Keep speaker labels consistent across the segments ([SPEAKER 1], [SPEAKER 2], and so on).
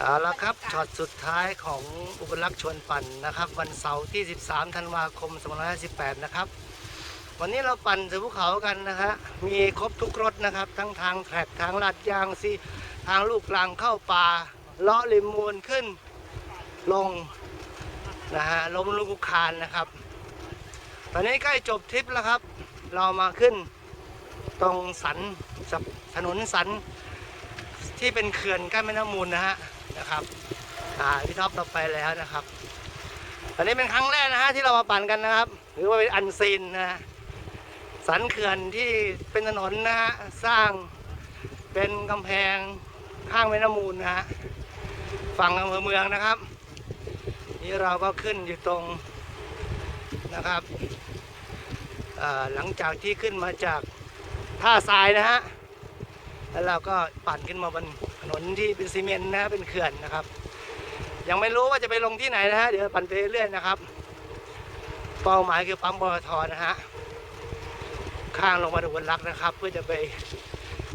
[SPEAKER 1] เอาละครับช็อตสุดท้ายของอุบลรักษ์ชวนปั่นนะครับ วันเสาร์ที่ 13 ธันวาคม 2558 นะครับ วันนี้เราปั่นสู่ภูเขากันนะฮะมีครบทุกรถนะครับ ทั้งทางแทร็กทางลาดยางซีทางลูกลังเข้าป่าเลาะริมมูลขึ้นลงนะฮะลมลูกคานนะครับ ตอนนี้ใกล้จบทริปแล้วครับ เรามาขึ้นตรงสันถนนสันที่เป็นเขื่อนกั้นแม่น้ำมูลนะฮะ นะครับอ่าพี่ท็อปเราไปแล้วนะครับ อันนี้เป็นครั้งแรกนะฮะที่เรามาปั่นกันนะครับ หรือว่าเป็นอันซีนนะฮะสันเขื่อนที่เป็นถนนนะฮะสร้างเป็นกำแพงข้างแม่น้ำมูลนะฮะฝั่งอำเภอเมืองนะครับ นี่เราก็ขึ้นอยู่ตรงนะครับอ่าหลังจากที่ขึ้นมาจากท่าทรายนะฮะแล้วเราก็ปั่นขึ้นมาบน นนที่เป็นซีเมนต์นะฮะเป็นเขื่อนนะครับ ยังไม่รู้ว่าจะไปลงที่ไหนนะฮะเดี๋ยวปั่นไปเรื่อยๆนะครับ เป้าหมายคือปั๊มปตทนะฮะข้างลงมาดูบนรักนะครับ เพื่อจะไป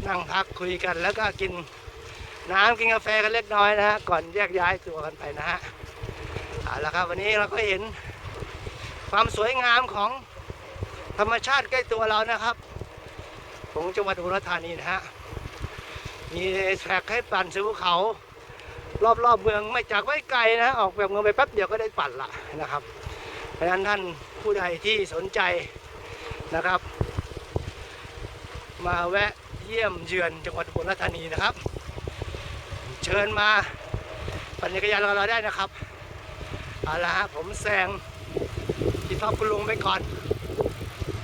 [SPEAKER 1] นั่งพักคุยกัน แล้วก็กินน้ำกินกาแฟกันเล็กน้อยนะฮะก่อนแยกย้ายตัวกันไปนะฮะเอาละครับวันนี้เราก็เห็นความสวยงามของธรรมชาติใกล้ตัวเรานะครับ ของจังหวัดอุดรธานีนะฮะ มีแทร็กให้ปั่นสู่ภูเขา รอบๆเมืองไม่จากไม่ไกลนะ ออกแบบเมืองไปแป๊บเดียวก็ได้ปั่นละนะครับ เพราะฉะนั้นท่านผู้ใดที่สนใจนะครับ มาแวะเยี่ยมเยือนจังหวัดอุบลราชธานีนะครับ เชิญมาปั่นจักรยานกับเราได้นะครับเอาละฮะผมแซงที่ท็อปคุณลุงไปก่อน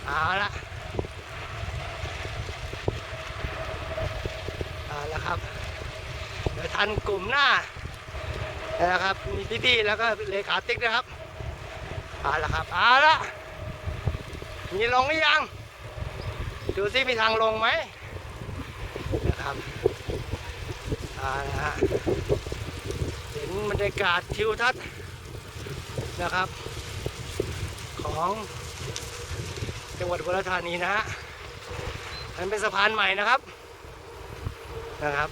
[SPEAKER 1] เอาละ เอาละครับเดี๋ยวทันกลุ่มหน้านะครับมีพี่ๆแล้วก็เลขาติ๊กนะครับเอาละครับเอาละมีลงหรือยังดูซิมีทางลงไหมนะครับเอาละฮะเห็นบรรยากาศทิวทัศน์นะครับ ของจังหวัดอุบลราชธานีนะฮะมันเป็นสะพานใหม่นะครับ นะครับ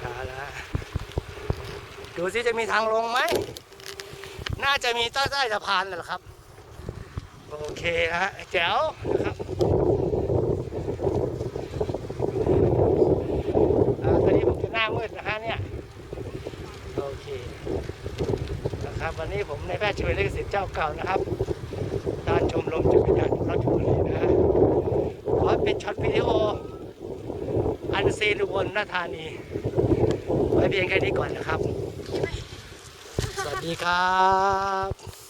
[SPEAKER 1] เอาละดูซิจะมีทางลงไหม น่าจะมีใต้ใต้สะพานนั่นแหละครับ โอเคนะฮะแจ๋วนะครับอ่าตอนนี้ผมจะหน้ามืดนะฮะเนี่ย โอเคนะครับ วันนี้ผมในายแพทย์ช่วยเลขสิทธิ์เจ้าเก่านะครับด้านชมรมจักรยานราชบุรีนะฮะขอเป็นช็อตวิดีโอ ซีนอุบลราชธานีไว้เพียงแค่นี้ก่อนนะครับ สวัสดีครับ